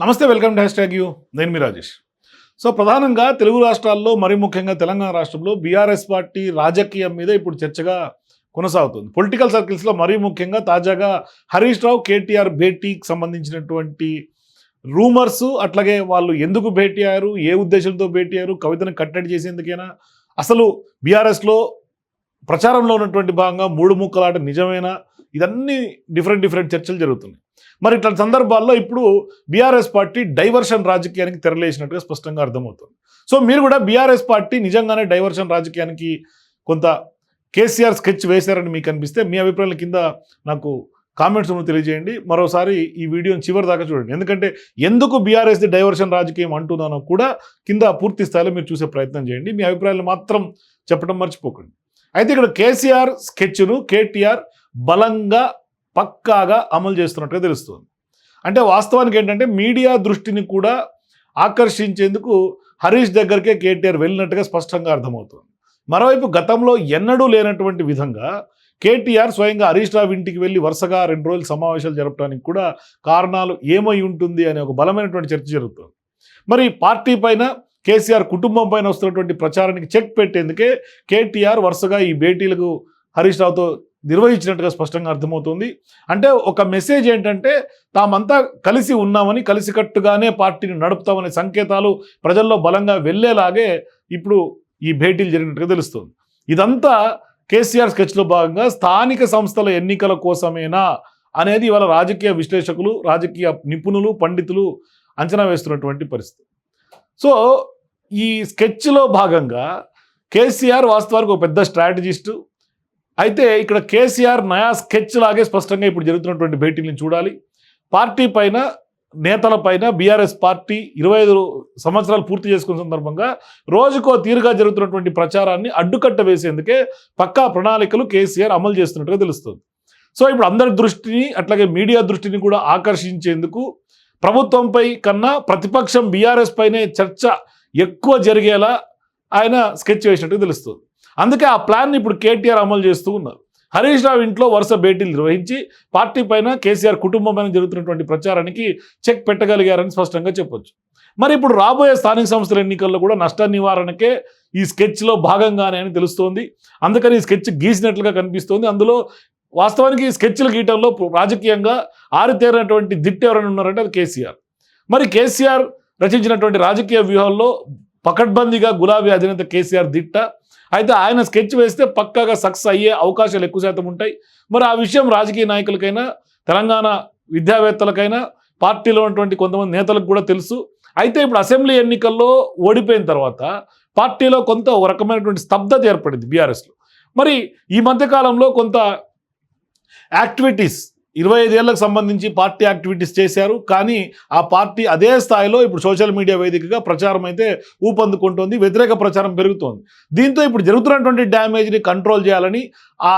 నమస్తే welcome to hashtag U. నేను మీ రాజేష్. సో ప్రధానంగా తెలుగు రాష్ట్రాల్లో మరి ముఖ్యంగా తెలంగాణ రాష్ట్రంలో బీఆర్ఎస్ పార్టీ రాజకీయం మీద ఇప్పుడు చర్చగా కొనసాగుతుంది. పొలిటికల్ సర్కిల్స్లో మరీ ముఖ్యంగా తాజాగా హరీష్ రావు కేటీఆర్ భేటీకి సంబంధించినటువంటి రూమర్స్ అట్లాగే వాళ్ళు ఎందుకు భేటీ అయ్యారు ఏ ఉద్దేశంతో భేటీ అయ్యారు కవితను కట్టడి చేసేందుకైనా? అసలు బీఆర్ఎస్లో ప్రచారంలో ఉన్నటువంటి భాగంగా మూడు ముక్కలాట నిజమేనా? ఇదన్నీ డిఫరెంట్ డిఫరెంట్ చర్చలు జరుగుతున్నాయి. మరి ఇట్లాంటి సందర్భాల్లో ఇప్పుడు బీఆర్ఎస్ పార్టీ డైవర్షన్ రాజకీయానికి తెరలేసినట్టుగా స్పష్టంగా అర్థమవుతుంది. సో మీరు కూడా బీఆర్ఎస్ పార్టీ నిజంగానే డైవర్షన్ రాజకీయానికి కొంత కేసీఆర్ స్కెచ్ వేశారని మీకు అనిపిస్తే మీ అభిప్రాయాల కింద నాకు కామెంట్స్ తెలియజేయండి. మరోసారి ఈ వీడియోని చివరి దాకా చూడండి. ఎందుకంటే ఎందుకు బీఆర్ఎస్ది డైవర్షన్ రాజకీయం అంటున్నానో కూడా కింద పూర్తి స్థాయిలో మీరు చూసే ప్రయత్నం చేయండి. మీ అభిప్రాయాలు మాత్రం చెప్పడం మర్చిపోకండి. అయితే ఇక్కడ కేసీఆర్ స్కెచ్ను కేటీఆర్ బలంగా పక్కాగా అమలు చేస్తున్నట్టుగా తెలుస్తుంది. అంటే వాస్తవానికి ఏంటంటే మీడియా దృష్టిని కూడా ఆకర్షించేందుకు హరీష్ దగ్గరికే కేటీఆర్ వెళ్ళినట్టుగా స్పష్టంగా అర్థమవుతుంది. మరోవైపు గతంలో ఎన్నడూ లేనటువంటి విధంగా కేటీఆర్ స్వయంగా హరీష్ రావు ఇంటికి వెళ్ళి వరుసగా రెండు రోజులు సమావేశాలు జరపడానికి కూడా కారణాలు ఏమై ఉంటుంది అనే ఒక బలమైనటువంటి చర్చ జరుగుతుంది. మరి పార్టీ పైన కేసీఆర్ కుటుంబం పైన వస్తున్నటువంటి ప్రచారానికి చెక్ పెట్టేందుకే కేటీఆర్ వరుసగా ఈ భేటీలకు హరీష్ రావుతో నిర్వహించినట్టుగా స్పష్టంగా అర్థమవుతుంది. అంటే ఒక మెసేజ్ ఏంటంటే తామంతా కలిసి ఉన్నామని కలిసికట్టుగానే పార్టీని నడుపుతామనే సంకేతాలు ప్రజల్లో బలంగా వెళ్ళేలాగే ఇప్పుడు ఈ భేటీలు జరిగినట్టుగా తెలుస్తుంది. ఇదంతా కేసీఆర్ స్కెచ్లో భాగంగా స్థానిక సంస్థల ఎన్నికల కోసమేనా అనేది ఇవాళ రాజకీయ విశ్లేషకులు రాజకీయ నిపుణులు పండితులు అంచనా వేస్తున్నటువంటి పరిస్థితి. సో ఈ స్కెచ్లో భాగంగా కేసీఆర్ వాస్తవానికి ఒక పెద్ద స్ట్రాటజిస్టు అయితే ఇక్కడ కేసీఆర్ నయా స్కెచ్ లాగే స్పష్టంగా ఇప్పుడు జరుగుతున్నటువంటి భేటీని చూడాలి. పార్టీ పైన నేతల పైన బీఆర్ఎస్ పార్టీ ఇరవై ఐదు సంవత్సరాలు పూర్తి చేసుకున్న సందర్భంగా రోజుకో తీరుగా జరుగుతున్నటువంటి ప్రచారాన్ని అడ్డుకట్ట వేసేందుకే పక్కా ప్రణాళికలు కేసీఆర్ అమలు చేస్తున్నట్టుగా తెలుస్తుంది. సో ఇప్పుడు అందరి దృష్టిని అట్లాగే మీడియా దృష్టిని కూడా ఆకర్షించేందుకు ప్రభుత్వంపై కన్నా ప్రతిపక్షం బీఆర్ఎస్ పైనే చర్చ ఎక్కువ జరిగేలా ఆయన స్కెచ్ వేసినట్టుగా తెలుస్తుంది. అందుకే ఆ ప్లాన్ ఇప్పుడు కేటీఆర్ అమలు చేస్తూ ఉన్నారు. హరీష్ రావు ఇంట్లో వరుస భేటీలు నిర్వహించి పార్టీ పైన కేసీఆర్ కుటుంబం పైన జరుగుతున్నటువంటి ప్రచారానికి చెక్ పెట్టగలిగారని స్పష్టంగా చెప్పొచ్చు. మరి ఇప్పుడు రాబోయే స్థానిక సంస్థల ఎన్నికల్లో కూడా నష్ట నివారణకే ఈ స్కెచ్లో భాగంగానే అని తెలుస్తోంది. అందుకని ఈ స్కెచ్ గీసినట్లుగా కనిపిస్తోంది. అందులో వాస్తవానికి ఈ స్కెచ్లు గీయటంలో రాజకీయంగా ఆరితేరినటువంటి దిట్టు ఎవరైనా ఉన్నారంటే అది కేసీఆర్. మరి కేసీఆర్ రచించినటువంటి రాజకీయ వ్యూహాల్లో పకడ్బందీగా గులాబీ అధినేత కేసీఆర్ దిట్ట అయితే ఆయన స్కెచ్ వేస్తే పక్కాగా సక్సెస్ అయ్యే అవకాశాలు ఎక్కువ శాతం ఉంటాయి. మరి ఆ విషయం రాజకీయ నాయకులకైనా తెలంగాణ విద్యావేత్తలకైనా పార్టీలో ఉన్నటువంటి కొంతమంది నేతలకు కూడా తెలుసు. అయితే ఇప్పుడు అసెంబ్లీ ఎన్నికల్లో ఓడిపోయిన తర్వాత పార్టీలో కొంత ఒక రకమైనటువంటి స్తబ్దత ఏర్పడింది బీఆర్ఎస్లో. మరి ఈ మధ్యకాలంలో కొంత యాక్టివిటీస్ ఇరవై ఐదేళ్ళకు సంబంధించి పార్టీ యాక్టివిటీస్ చేశారు. కానీ ఆ పార్టీ అదే స్థాయిలో ఇప్పుడు సోషల్ మీడియా వేదికగా ప్రచారం అయితే ఊపందుకుంటోంది వ్యతిరేక ప్రచారం పెరుగుతోంది. దీంతో ఇప్పుడు జరుగుతున్నటువంటి డ్యామేజ్ని కంట్రోల్ చేయాలని ఆ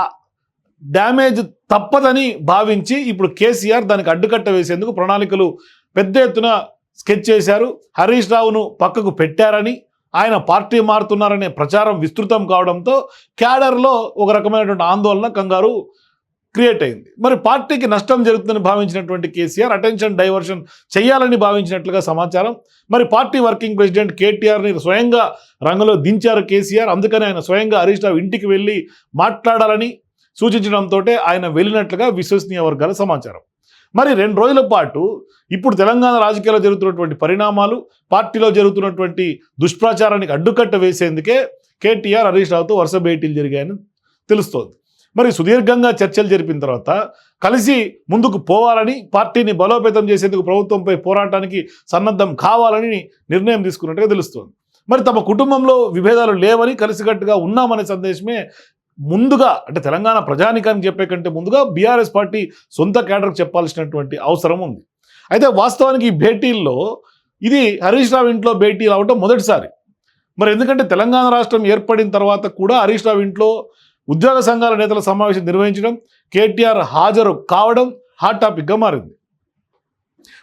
డ్యామేజ్ తప్పదని భావించి ఇప్పుడు కేసీఆర్ దానికి అడ్డుకట్ట వేసేందుకు ప్రణాళికలు పెద్ద ఎత్తున స్కెచ్ చేశారు. హరీష్ రావును పక్కకు పెట్టారని ఆయన పార్టీ మారుతున్నారనే ప్రచారం విస్తృతం కావడంతో క్యాడర్లో ఒక రకమైనటువంటి ఆందోళన కంగారు క్రియేట్ అయింది. మరి పార్టీకి నష్టం జరుగుతుందని భావించినటువంటి కేసీఆర్ అటెన్షన్ డైవర్షన్ చేయాలని భావించినట్లుగా సమాచారం. మరి పార్టీ వర్కింగ్ ప్రెసిడెంట్ కేటీఆర్ని స్వయంగా రంగంలో దించారు కేసీఆర్. అందుకని ఆయన స్వయంగా హరీష్ రావు ఇంటికి వెళ్ళి మాట్లాడాలని సూచించడంతో ఆయన వెళ్ళినట్లుగా విశ్వసనీయ వర్గాల సమాచారం. మరి రెండు రోజుల పాటు ఇప్పుడు తెలంగాణ రాజకీయాల్లో జరుగుతున్నటువంటి పరిణామాలు పార్టీలో జరుగుతున్నటువంటి దుష్ప్రచారానికి అడ్డుకట్ట వేసేందుకే కేటీఆర్ హరీష్ రావుతో వరుస భేటీలు జరిగాయని తెలుస్తోంది. మరి సుదీర్ఘంగా చర్చలు జరిపిన తర్వాత కలిసి ముందుకు పోవాలని పార్టీని బలోపేతం చేసేందుకు ప్రభుత్వంపై పోరాటానికి సన్నద్ధం కావాలని నిర్ణయం తీసుకున్నట్టుగా తెలుస్తోంది. మరి తమ కుటుంబంలో విభేదాలు లేవని కలిసికట్టుగా ఉన్నామనే సందేశమే ముందుగా అంటే తెలంగాణ ప్రజానికానికి చెప్పే కంటే ముందుగా బీఆర్ఎస్ పార్టీ సొంత కేడర్కి చెప్పాల్సినటువంటి అవసరం ఉంది. అయితే వాస్తవానికి ఈ భేటీల్లో ఇది హరీష్ రావు ఇంట్లో భేటీ రావటం మొదటిసారి. మరి ఎందుకంటే తెలంగాణ రాష్ట్రం ఏర్పడిన తర్వాత కూడా హరీష్ రావు ఇంట్లో ఉద్యోగ సంఘాల నేతల సమావేశం నిర్వహించడం కేటీఆర్ హాజరు కావడం హాట్ టాపిక్గా మారింది.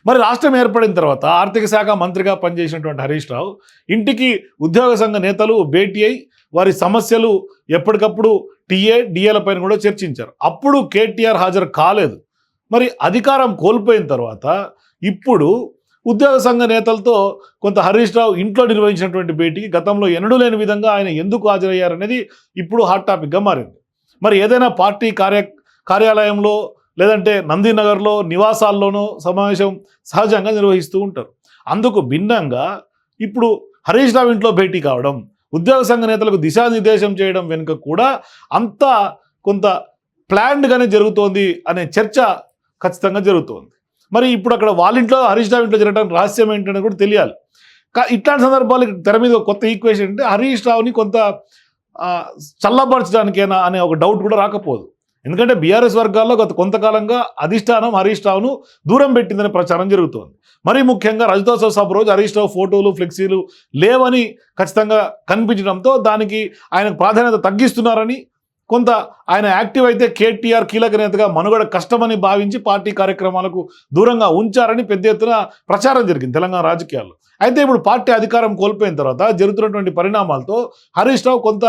మరి రాష్ట్రం ఏర్పడిన తర్వాత ఆర్థిక శాఖ మంత్రిగా పనిచేసినటువంటి హరీష్ రావు ఇంటికి ఉద్యోగ సంఘ నేతలు భేటీ అయి వారి సమస్యలు ఎప్పటికప్పుడు టీఏ డిఏల పైన కూడా చర్చించారు. అప్పుడు కేటీఆర్ హాజరు కాలేదు. మరి అధికారం కోల్పోయిన తర్వాత ఇప్పుడు ఉద్యోగ సంఘ నేతలతో కొంత హరీష్ రావు ఇంట్లో నిర్వహించినటువంటి భేటీకి గతంలో ఎన్నడూ లేని విధంగా ఆయన ఎందుకు హాజరయ్యారనేది ఇప్పుడు హాట్ టాపిక్గా మారింది. మరి ఏదైనా పార్టీ కార్య కార్యాలయంలో లేదంటే నందినగర్లో నివాసాల్లోనో సమావేశం సహజంగా నిర్వహిస్తూ ఉంటారు. అందుకు భిన్నంగా ఇప్పుడు హరీష్ రావు ఇంట్లో భేటీ కావడం ఉద్యోగ సంఘ నేతలకు దిశానిర్దేశం చేయడం వెనుక కూడా అంతా కొంత ప్లాన్డ్గానే జరుగుతోంది అనే చర్చ ఖచ్చితంగా జరుగుతోంది. మరి ఇప్పుడు అక్కడ వాళ్ళ ఇంట్లో హరీష్ రావు ఇంట్లో జరగడానికి రహస్యం ఏంటనేది కూడా తెలియాలి. ఇట్లాంటి సందర్భాలు తెర మీద ఒక కొత్త ఈక్వేషన్ అంటే హరీష్ రావుని కొంత చల్లబరచడానికేనా అనే ఒక డౌట్ కూడా రాకపోదు. ఎందుకంటే బీఆర్ఎస్ వర్గాల్లో గత కొంతకాలంగా అధిష్టానం హరీష్ రావును దూరం పెట్టిందనే ప్రచారం జరుగుతోంది. మరీ ముఖ్యంగా రజతోత్సవ సభ రోజు హరీష్ రావు ఫోటోలు ఫ్లెక్సీలు లేవని ఖచ్చితంగా కనిపించడంతో దానికి ఆయనకు ప్రాధాన్యత తగ్గిస్తున్నారని కొంత ఆయన యాక్టివ్ అయితే కేటీఆర్ కీలక నేతగా మనుగడ కష్టమని భావించి పార్టీ కార్యక్రమాలకు దూరంగా ఉంచారని పెద్ద ఎత్తున ప్రచారం జరిగింది తెలంగాణ రాజకీయాల్లో. అయితే ఇప్పుడు పార్టీ అధికారం కోల్పోయిన తర్వాత జరుగుతున్నటువంటి పరిణామాలతో హరీష్ రావు కొంత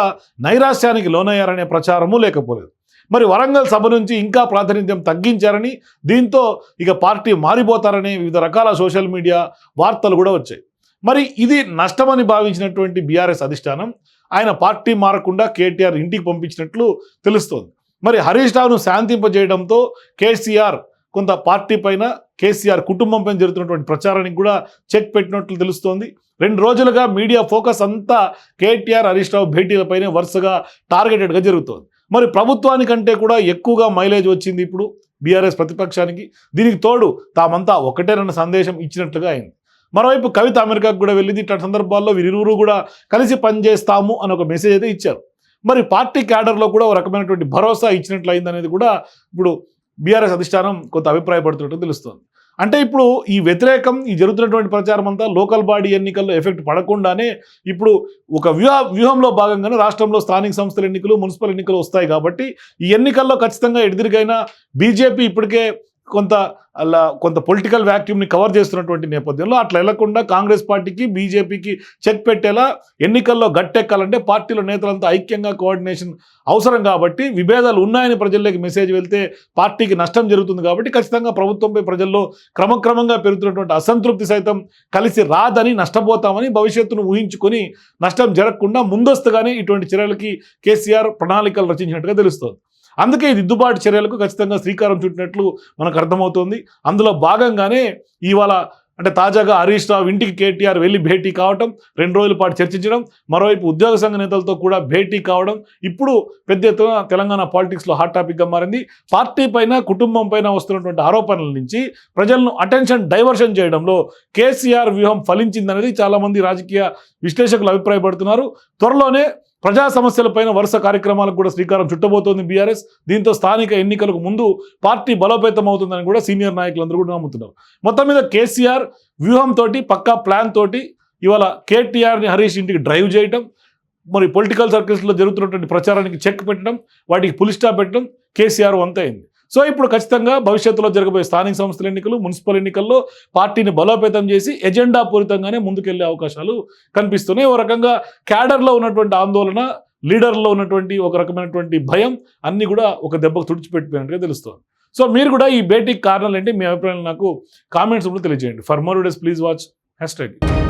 నైరాశ్యానికి లోనయ్యారనే ప్రచారము లేకపోలేదు. మరి వరంగల్ సభ నుంచి ఇంకా ప్రాతినిధ్యం తగ్గించారని దీంతో ఇక పార్టీ మారిపోతారని వివిధ రకాల సోషల్ మీడియా వార్తలు కూడా వచ్చాయి. మరి ఇది నష్టమని భావించినటువంటి బీఆర్ఎస్ అధిష్టానం ఆయన పార్టీ మారకుండా కేటీఆర్ ఇంటికి పంపించినట్లు తెలుస్తోంది. మరి హరీష్ రావును శాంతింపజేయడంతో కేసీఆర్ కొంత పార్టీ పైన కేసీఆర్ కుటుంబం పైన జరుగుతున్నటువంటి ప్రచారానికి కూడా చెక్ పెట్టినట్లు తెలుస్తోంది. రెండు రోజులుగా మీడియా ఫోకస్ అంతా కేటీఆర్ హరీష్ రావు భేటీలపైనే వరుసగా టార్గెటెడ్గా జరుగుతోంది. మరి ప్రభుత్వానికంటే కూడా ఎక్కువగా మైలేజ్ వచ్చింది ఇప్పుడు బీఆర్ఎస్ ప్రతిపక్షానికి. దీనికి తోడు తామంతా ఒకటేనన్న సందేశం ఇచ్చినట్లుగా అయింది. మరోవైపు కవిత అమెరికాకు కూడా వెళ్ళింది. ఇట్లాంటి సందర్భాల్లో వీరిరువురు కూడా కలిసి పనిచేస్తాము అని ఒక మెసేజ్ అయితే ఇచ్చారు. మరి పార్టీ క్యాడర్లో కూడా ఒక రకమైనటువంటి భరోసా ఇచ్చినట్లు అయింది అనేది కూడా ఇప్పుడు బీఆర్ఎస్ అధిష్టానం కొంత అభిప్రాయపడుతున్నట్టు తెలుస్తుంది. అంటే ఇప్పుడు ఈ వ్యతిరేకం ఈ జరుగుతున్నటువంటి ప్రచారం అంతా లోకల్ బాడీ ఎన్నికల్లో ఎఫెక్ట్ పడకుండానే ఇప్పుడు ఒక వ్యూహ వ్యూహంలో భాగంగానే రాష్ట్రంలో స్థానిక సంస్థల ఎన్నికలు మున్సిపల్ ఎన్నికలు వస్తాయి కాబట్టి ఈ ఎన్నికల్లో ఖచ్చితంగా ఎడిదిరిగైనా బీజేపీ ఇప్పటికే కొంత అలా కొంత పొలిటికల్ వ్యాక్యూమ్ని కవర్ చేస్తున్నటువంటి నేపథ్యంలో అట్లా వెళ్ళకుండా కాంగ్రెస్ పార్టీకి బీజేపీకి చెక్ పెట్టేలా ఎన్నికల్లో గట్టెక్కాలంటే పార్టీల నేతలంతా ఐక్యంగా కోఆర్డినేషన్ అవసరం కాబట్టి విభేదాలు ఉన్నాయని ప్రజల్లోకి మెసేజ్ వెళ్తే పార్టీకి నష్టం జరుగుతుంది కాబట్టి ఖచ్చితంగా ప్రభుత్వంపై ప్రజల్లో క్రమక్రమంగా పెరుగుతున్నటువంటి అసంతృప్తి సైతం కలిసి రాదని నష్టపోతామని భవిష్యత్తును ఊహించుకొని నష్టం జరగకుండా ముందస్తుగానే ఇటువంటి చర్యలకి కేసీఆర్ ప్రణాళికలు రచించినట్టుగా తెలుస్తోంది. అందుకే దిద్దుబాటు చర్యలకు ఖచ్చితంగా శ్రీకారం చుట్టినట్లు మనకు అర్థమవుతోంది. అందులో భాగంగానే ఇవాళ అంటే తాజాగా హరీష్ రావు ఇంటికి కేటీఆర్ వెళ్ళి భేటీ కావడం రెండు రోజుల పాటు చర్చించడం మరోవైపు ఉద్యోగ సంఘ నేతలతో కూడా భేటీ కావడం ఇప్పుడు పెద్ద ఎత్తున తెలంగాణ పాలిటిక్స్లో హాట్ టాపిక్గా మారింది. పార్టీ పైన కుటుంబం పైన వస్తున్నటువంటి ఆరోపణల నుంచి ప్రజలను అటెన్షన్ డైవర్షన్ చేయడంలో కేసీఆర్ వ్యూహం ఫలించిందనేది చాలామంది రాజకీయ విశ్లేషకులు అభిప్రాయపడుతున్నారు. త్వరలోనే ప్రజా సమస్యలపైన వరుస కార్యక్రమాలకు కూడా శ్రీకారం చుట్టబోతోంది బీఆర్ఎస్. దీంతో స్థానిక ఎన్నికలకు ముందు పార్టీ బలోపేతం అవుతుందని కూడా సీనియర్ నాయకులందరూ కూడా నమ్ముతున్నారు. మొత్తం మీద కేసీఆర్ వ్యూహంతో పక్కా ప్లాన్ తోటి ఇవాళ కేటీఆర్ని హరీష్ ఇంటికి డ్రైవ్ చేయటం మరి పొలిటికల్ సర్కిల్స్లో జరుగుతున్నటువంటి ప్రచారానికి చెక్ పెట్టడం వాటికి పులిస్టా పెట్టడం కేసీఆర్ వంతైంది. సో ఇప్పుడు ఖచ్చితంగా భవిష్యత్తులో జరగబోయే స్థానిక సంస్థల ఎన్నికలు మున్సిపల్ ఎన్నికల్లో పార్టీని బలోపేతం చేసి ఎజెండా పూరితంగానే ముందుకెళ్ళే అవకాశాలు కనిపిస్తున్నాయి. ఓ రకంగా క్యాడర్లో ఉన్నటువంటి ఆందోళన లీడర్లో ఉన్నటువంటి ఒక రకమైనటువంటి భయం అన్నీ కూడా ఒక దెబ్బకు తుడిచిపెట్టిపోయినట్టుగా తెలుస్తుంది. సో మీరు కూడా ఈ భేటీకి కారణాలు ఏంటి? మీ అభిప్రాయాలు నాకు కామెంట్స్ కూడా తెలియజేయండి. For more days please watch hashtag